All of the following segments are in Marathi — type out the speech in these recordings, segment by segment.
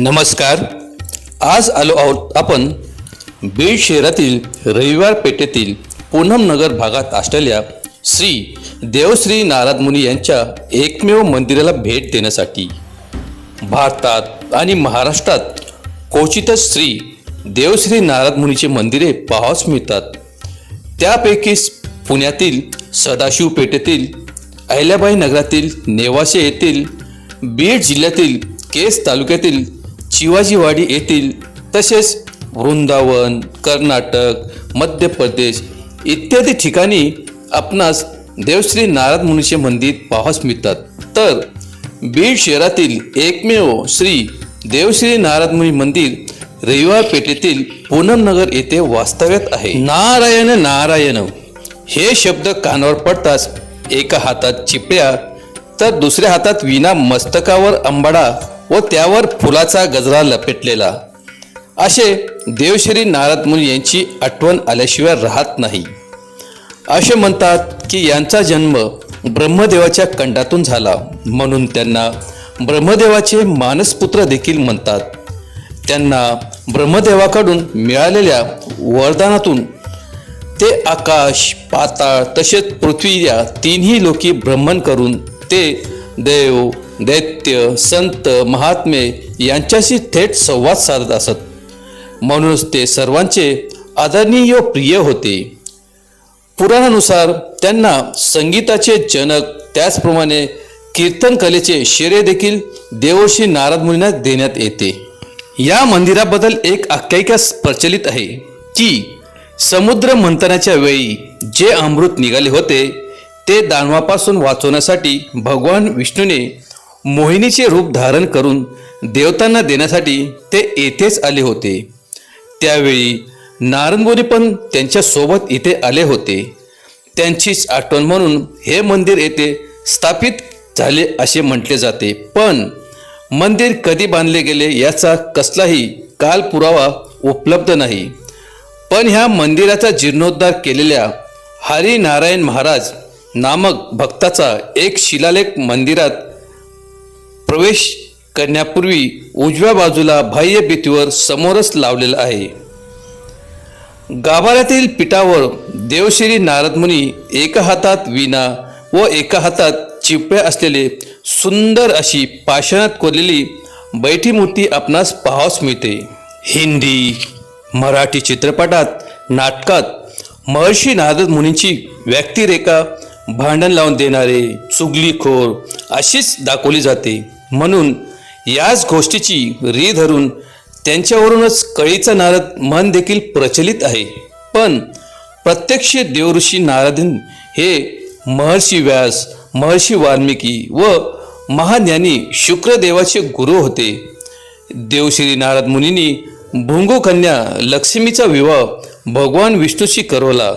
नमस्कार. आज आलो आहोत आपण बीड शहरातील रविवार पेठेतील पूनम नगर भागात असलेल्या श्री देवश्री नारद मुनी यांच्या एकमेव मंदिराला भेट देण्यासाठी भारतात आणि महाराष्ट्रात क्वचितच श्री देवश्री नारद मुनीचे मंदिरे पाहावस मिळतात. त्यापैकीच पुण्यातील सदाशिव पेठेतील अहिल्याबाई नगरातील नेवासे येथील बीड जिल्ह्यातील केस तालुक्यातील चिवाजीवाडी येथील तसेच वृंदावन कर्नाटक मध्य प्रदेश इत्यादी ठिकाणी आपणास देवश्री नारद मुनीचे मंदिर पाहावयास मिळतात. तर बीड शहरातील एकमेव श्री देवश्री नारद मुनी मंदिर रविवार पेठेतील पूनम नगर येथे वास्तव्यात आहे. नारायण नारायण. हे शब्द कानावर पडताच एका हातात चिपळ्या तर दुसऱ्या हातात विना मस्तकावर अंबाडा व त्यावर फुलाचा गजरा लपेटलेला. असे देवश्री नारद मुनी यांची आठवण आल्याशिवाय राहत नाही. असे म्हणतात की यांचा जन्म ब्रह्मदेवाच्या कंडातून झाला. म्हणून त्यांना ब्रह्मदेवाचे मानसपुत्र देखील म्हणतात. त्यांना ब्रह्मदेवाकडून मिळालेल्या वरदानातून ते आकाश पाताळ तसेच पृथ्वी या तिन्ही लोकी भ्रमण करून ते देव दैत्य संत महात्मे यांच्याशी थेट संवाद साधत असत. म्हणूनच ते सर्वांचे आदरणीय प्रिय होते. पुराणानुसार त्यांना संगीताचे जनक त्याचप्रमाणे कीर्तन कलेचे श्रेय देखील देवोशी नारद मुनींना देण्यात येते. या मंदिराबद्दल एक आख्यायिका प्रचलित आहे की समुद्र मंथनाच्या वेळी जे अमृत निघाले होते ते दानवापासून वाचवण्यासाठी भगवान विष्णूने मोहिनीचे रूप धारण करून देवतांना देण्यासाठी ते येथेच आले होते. त्यावेळी नारंगोरी पण त्यांच्यासोबत इथे आले होते. त्यांचीच आठवण म्हणून हे मंदिर येथे स्थापित झाले असे म्हटले जाते. पण मंदिर कधी बांधले गेले याचा कसलाही काल पुरावा उपलब्ध नाही. पण ह्या मंदिराचा जीर्णोद्धार केलेल्या हरिनारायण महाराज नामक भक्ताचा एक शिलालेख मंदिरात प्रवेश करण्यापूर्वी उजव्या बाजूला बाह्य भिंतीवर समोरच लावलेला आहे. गाभाऱ्यातील पिठावर देवश्री नारदमुनी एका हातात वीणा व एका हातात चिपळ्या असलेले सुंदर अशी पाषाणात कोरलेली बैठी मूर्ती आपणास पाहावस मिळते. हिंदी मराठी चित्रपटात नाटकात महर्षी नारद मुनींची व्यक्तिरेखा भांडण लावून देणारे चुगलीखोर अशीच दाखवली जाते. म्हणून याच गोष्टीची री धरून त्यांच्यावरूनच कळीचा नारद मन देखील प्रचलित आहे. पण प्रत्यक्ष देवऋषी नारदन हे महर्षी व्यास महर्षी वाल्मिकी व महाज्ञानी शुक्रदेवाचे गुरु होते. देवश्री नारद मुनींनी भृंगू कन्या लक्ष्मीचा विवाह भगवान विष्णूशी करवला.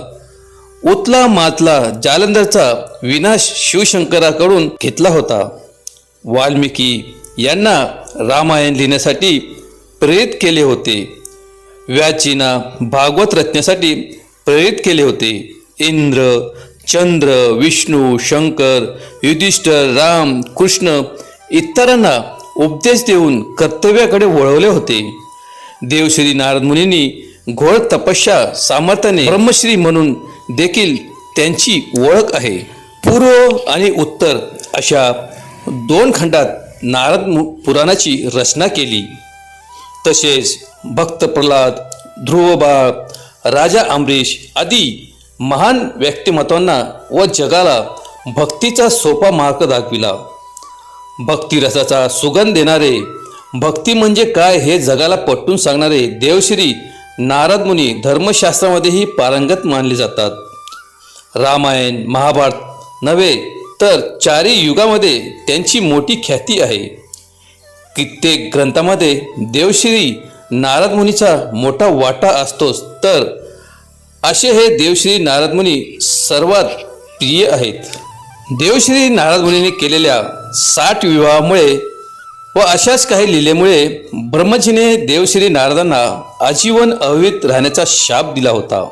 उतला मातला जालंधरचा विनाश शिवशंकराकडून घेतला होता. वाल्मिकी यांना रामायण लिहिण्यासाठी प्रेरित केले होते. व्याचीना भागवत रचण्यासाठी प्रेरित केले होते. इंद्र चंद्र विष्णू शंकर युधिष्ठर राम कृष्ण इतरांना उपदेश देऊन कर्तव्याकडे वळवले होते. देवश्री नारद मुनींनी घोळ तपस्या सामर्थ्याने ब्रह्मश्री म्हणून देखील त्यांची ओळख आहे. पूर्व आणि उत्तर अशा दोन खंडात नारद पुराणाची रचना केली. तसेच भक्त प्रल्हाद ध्रुवबाळ राजा अमरीश आदी महान व्यक्तिमत्वांना व जगाला भक्तीचा सोपा मार्ग दाखविला. भक्तिरसाचा सुगंध देणारे भक्ती म्हणजे काय हे जगाला पटवून सांगणारे देवश्री नारद मुनी धर्मशास्त्रामध्येही पारंगत मानले जातात. रामायण महाभारत नव्हे तर चारी युगामध्ये त्यांची मोठी ख्याती आहे. कित्येक ग्रंथामध्ये देवश्री नारद मुनीचा मोठा वाटा असतोच. तर असे हे देवश्री नारद मुनी सर्वात प्रिय आहेत. देवश्री नारद मुनीने केलेल्या साठ विवाहामुळे व अशाच काही लिलेमुळे ब्रह्मजीने देवश्री नारदांना आजीवन अवित राहण्याचा शाप दिला होता.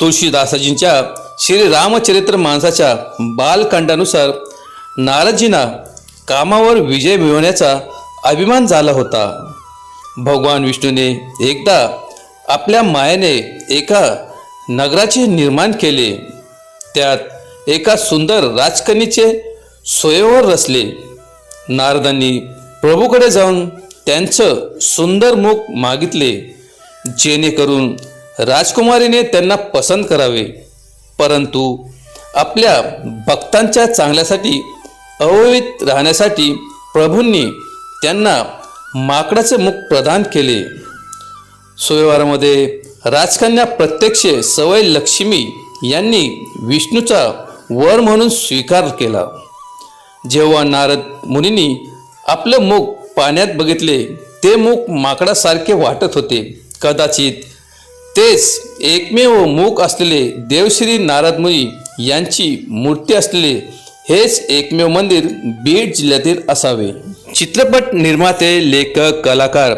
तुळशीदासाजींच्या श्री रामचरित्र माणसाच्या बालकांडानुसार नारदजींना कामावर विजय मिळवण्याचा अभिमान झाला होता. भगवान विष्णूने एकदा आपल्या मायेने एका नगराचे निर्माण केले. त्यात एका सुंदर राजकनीचे स्वयंवर रचले. नारदांनी प्रभूकडे जाऊन त्यांचं सुंदर मुख मागितले जेणेकरून राजकुमारीने त्यांना पसंत करावे. परंतु आपल्या भक्तांच्या चांगल्यासाठी अवैध राहण्यासाठी प्रभूंनी त्यांना माकडाचे मुख प्रदान केले. सोयवारामध्ये राजकन्या प्रत्यक्ष सवय लक्ष्मी यांनी विष्णूचा वर म्हणून स्वीकार केला. जेव्हा नारद मुनींनी आपलं मुख पाण्यात बघितले ते मुख माकडासारखे वाटत होते. कदाचित तेच एकमेव मुख असलेले देवश्री नारद मुनी यांची मूर्ती असलेले हेच एकमेव मंदिर बीड जिल्ह्यातील असावे. चित्रपट निर्माते लेखक कलाकार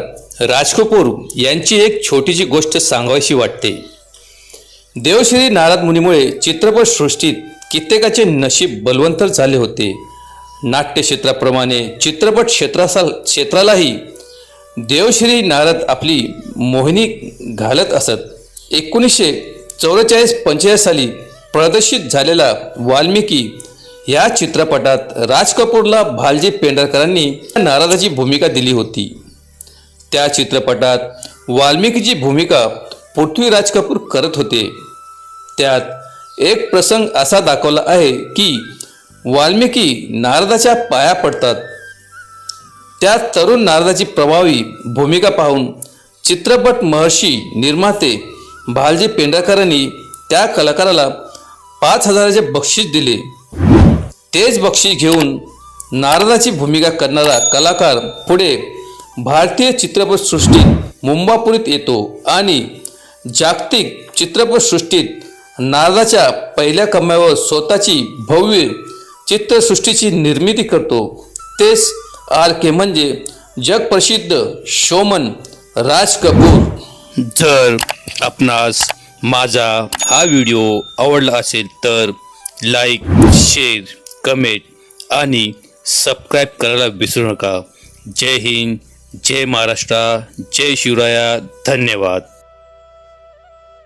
राज कपूर यांची एक छोटीशी गोष्ट सांगावीशी वाटते. देवश्री नारद मुनीमुळे चित्रपटसृष्टीत कित्येकाचे नशीब बलवंतर झाले होते. नाट्य क्षेत्राप्रमाणे चित्रपट क्षेत्रासा क्षेत्रालाही देवश्री नारद आपली मोहिनी घालत असत. एकोणीसशे चौवेचाळीस पंचेचाळीस साली प्रदर्शित झालेला वाल्मिकी या चित्रपटात राज कपूरला भालजी पेंढारकरांनी नारदाची भूमिका दिली होती. त्या चित्रपटात वाल्मिकीची भूमिका पृथ्वीराज कपूर करत होते. त्यात एक प्रसंग असा दाखवला आहे की वाल्मिकी नारदाच्या पाया पडतात. त्या तरुण नारदाची प्रभावी भूमिका पाहून चित्रपट महर्षी निर्माते भालजी पेंढारकरांनी त्या कलाकाराला पाच हजाराचे बक्षीस दिले. तेच बक्षीस घेऊन नारदाची भूमिका करणारा कलाकार पुढे भारतीय चित्रपटसृष्टीत मुंबापुरीत येतो आणि जागतिक चित्रपटसृष्टीत नारदाच्या पहिल्या कमाईवर स्वतःची भव्य चित्रसृष्टीची निर्मिती करतो. तेच आर के म्हणजे जगप्रसिद्ध शोमन राज कपूर जर आपणास माझा हा व्हिडिओ आवडला असेल तर लाईक शेअर कमेंट आणि सबस्क्राईब करायला विसरू नका. जय हिंद जय महाराष्ट्र जय शिवराया. धन्यवाद.